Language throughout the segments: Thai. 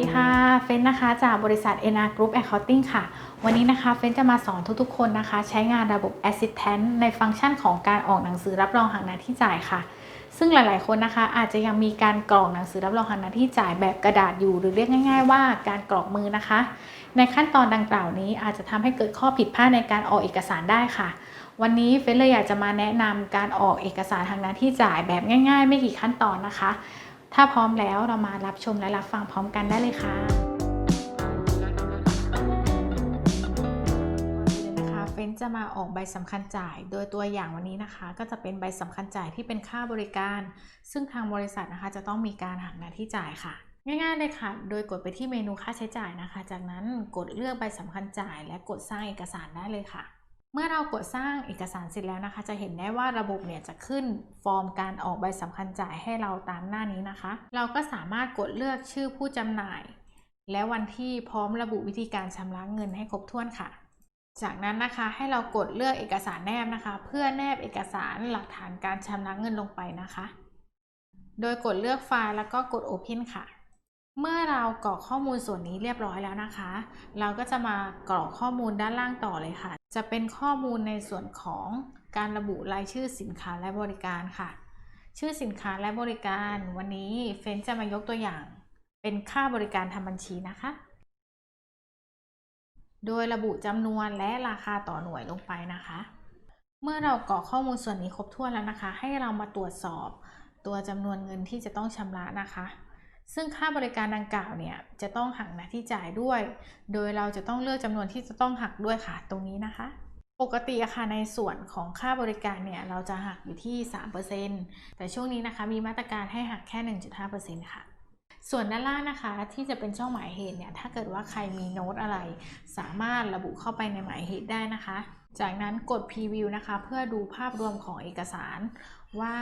ดีค่ะ เฟนนะคะจากบริษัท NR Group Accounting ค่ะ วันนี้นะคะเฟนจะมาสอนทุกๆ คนนะคะ ใช้งานระบบ Assistant ในฟังก์ชันของการออกหนังสือรับรองหักหน้าที่จ่ายค่ะ ซึ่งหลายๆ คนนะคะ อาจจะยังมีการกรอกหนังสือรับรองหักหน้าที่จ่ายแบบกระดาษอยู่ หรือเรียกง่าย ๆ ว่าการกรอกมือนะคะ ในขั้นตอนดังกล่าวนี้อาจจะทำให้เกิดข้อผิดพลาดในการออกเอกสารได้ค่ะ วันนี้เฟนเลยอยากจะมาแนะนำการออกเอกสารทางหน้าที่จ่ายแบบง่าย ๆ ไม่กี่ขั้นตอนนะคะ ถ้าพร้อมแล้วเรามารับชมและรับฟังพร้อมกันได้เลยค่ะนอื่นเลยนะคะเฟนจะมาออกใบสำคัญจ่าย โดยตัวอย่างวันนี้นะคะ ก็จะเป็นใบสำคัญจ่ายที่เป็นค่าบริการ ซึ่งทางบริษัทนะคะ จะต้องมีการหักหน้าที่จ่ายค่ะง่ายๆเลยค่ะ โดยกดไปที่เมนูค่าใช้จ่ายนะคะ จากนั้นกดเลือกใบสำคัญจ่าย และกดสร้างเอกสารได้เลยค่ะ เมื่อเรากดสร้างเอกสารเสร็จแล้วนะคะ จะเห็นได้ว่าระบบเนี่ยจะขึ้นฟอร์มการออกใบสำคัญจ่ายให้เราตามหน้านี้นะคะ เราก็สามารถกดเลือกชื่อผู้จำหน่าย และวันที่พร้อมระบุวิธีการชำระเงินให้ครบถ้วนค่ะ จากนั้นนะคะให้เรากดเลือกเอกสารแนบนะคะ เพื่อแนบเอกสารหลักฐานการชำระเงินลงไปนะคะ โดยกดเลือกไฟล์แล้วก็กด Open ค่ะเมื่อเรากรอกข้อมูลส่วนนี้เรียบร้อยแล้วนะคะ เราก็จะมากรอกข้อมูลด้านล่างต่อเลยค่ะ จะเป็นข้อมูลในส่วนของการระบุรายชื่อสินค้าและบริการค่ะ ชื่อสินค้าและบริการวันนี้เฟนจะมายกตัวอย่าง เป็นค่าบริการทำบัญชีนะคะ โดยระบุจำนวนและราคาต่อหน่วยลงไปนะคะ เมื่อเรากรอกข้อมูลส่วนนี้ครบถ้วนแล้วนะคะ ให้เรามาตรวจสอบตัวจำนวนเงินที่จะต้องชำระนะคะ ซึ่งค่าบริการดังกล่าวเนี่ยจะต้องหักหน้าที่จ่ายด้วย โดยเราจะต้องเลือกจำนวนที่จะต้องหักด้วยค่ะ ตรงนี้นะคะ ปกติอะค่ะในส่วนของค่าบริการเนี่ยเราจะหักอยู่ที่ 3%แต่ช่วงนี้นะคะมีมาตรการให้หักแค่ 1.5%ค่ะส่วนด้านล่างนะคะที่จะเป็นช่องหมายเหตุเนี่ยถ้าเกิดว่าใครมีโน้ตอะไร สามารถระบุเข้าไปในหมายเหตุได้นะคะ จากนั้นกด preview นะคะ เพื่อดูภาพรวมของเอกสารว่า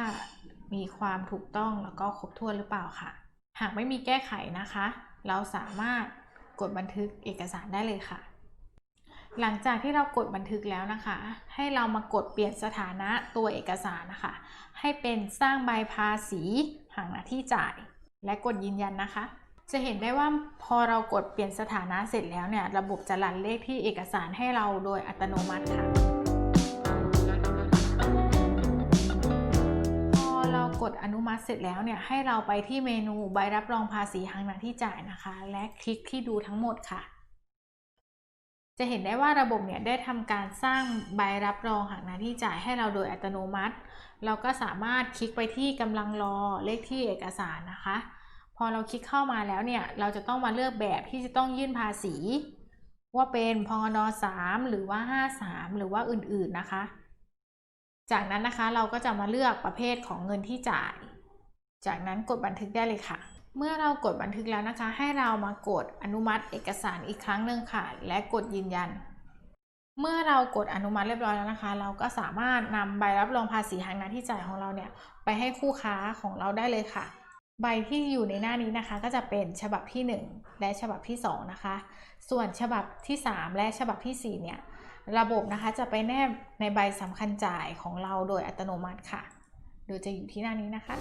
มีความถูกต้องแล้วก็ครบถ้วนหรือเปล่าค่ะ หากไม่มีแก้ไขนะคะ เราสามารถกดบันทึกเอกสารได้เลยค่ะ หลังจากที่เรากดบันทึกแล้วนะคะ ให้เรามากดเปลี่ยนสถานะตัวเอกสารนะคะ ให้เป็นสร้างใบภาษีหักหน้าที่จ่าย และกดยืนยันนะคะ จะเห็นได้ว่าพอเรากดเปลี่ยนสถานะเสร็จแล้วเนี่ย ระบบจะรันเลขที่เอกสารให้เราโดยอัตโนมัติค่ะ กดอนุมัติเสร็จแล้วเนี่ยให้เราไปที่เมนูใบรับรองภาษีหักหน้าที่จ่ายนะคะ และคลิกที่ดูทั้งหมดค่ะ จะเห็นได้ว่าระบบเนี่ยได้ทำการสร้างใบรับรองหักหน้าที่จ่ายให้เราโดยอัตโนมัติ เราก็สามารถคลิกไปที่กำลังรอเลขที่เอกสารนะคะ พอเราคลิกเข้ามาแล้วเนี่ยเราจะต้องมาเลือกแบบที่จะต้องยื่นภาษี ว่าเป็นพงน3หรือว่า 53 หรือว่าอื่นๆนะคะ จากนั้นนะคะเราก็จะมาเลือกประเภทของเงินที่จ่าย จากนั้นกดบันทึกได้เลยค่ะ เมื่อเรากดบันทึกแล้วนะคะ ให้เรามากดอนุมัติเอกสารอีกครั้งหนึ่งค่ะ และกดยืนยัน เมื่อเรากดอนุมัติเรียบร้อยแล้วนะคะ เราก็สามารถนำใบรับรองภาษีหักหน้าที่จ่ายของเราเนี่ยไปให้คู่ค้าของเราได้เลยค่ะ ใบที่อยู่ในหน้านี้นะคะ ก็จะเป็นฉบับที่ 1 และฉบับที่ 2 นะคะ ส่วนฉบับที่ 3 และฉบับที่4เนี่ย ระบบนะคะจะไปแนบในใบสำคัญจ่ายของเราโดยอัตโนมัติค่ะ โดยจะอยู่ที่หน้านี้นะคะ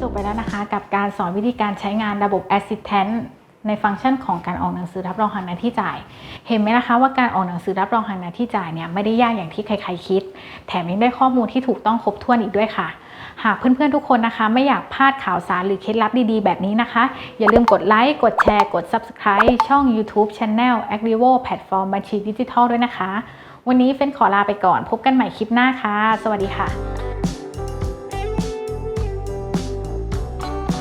จบไปแล้วนะคะ กับการสอนวิธีการใช้งานระบบ Assistant ในฟังก์ชันของการออกหนังสือรับรองหักหน้าที่จ่าย เห็นไหมนะคะว่าการออกหนังสือรับรองหักหน้าที่จ่ายเนี่ยไม่ได้ยากอย่างที่ใครๆคิด แถมยังได้ข้อมูลที่ถูกต้องครบถ้วนอีกด้วยค่ะ หากเพื่อนๆทุกคนนะคะ ไม่อยากพลาดข่าวสารหรือเคล็ดลับดีๆ แบบนี้นะคะ อย่าลืมกดไลค์กดแชร์ กด Subscribe ช่อง YouTube Channel a g r i v o แพลตฟอร์มบัญชีดิจิทัลด้วยนะคะ วันนี้เฟ้นขอลาไปก่อนพบกันใหม่คลิปหน้าค่ะ สวัสดีค่ะ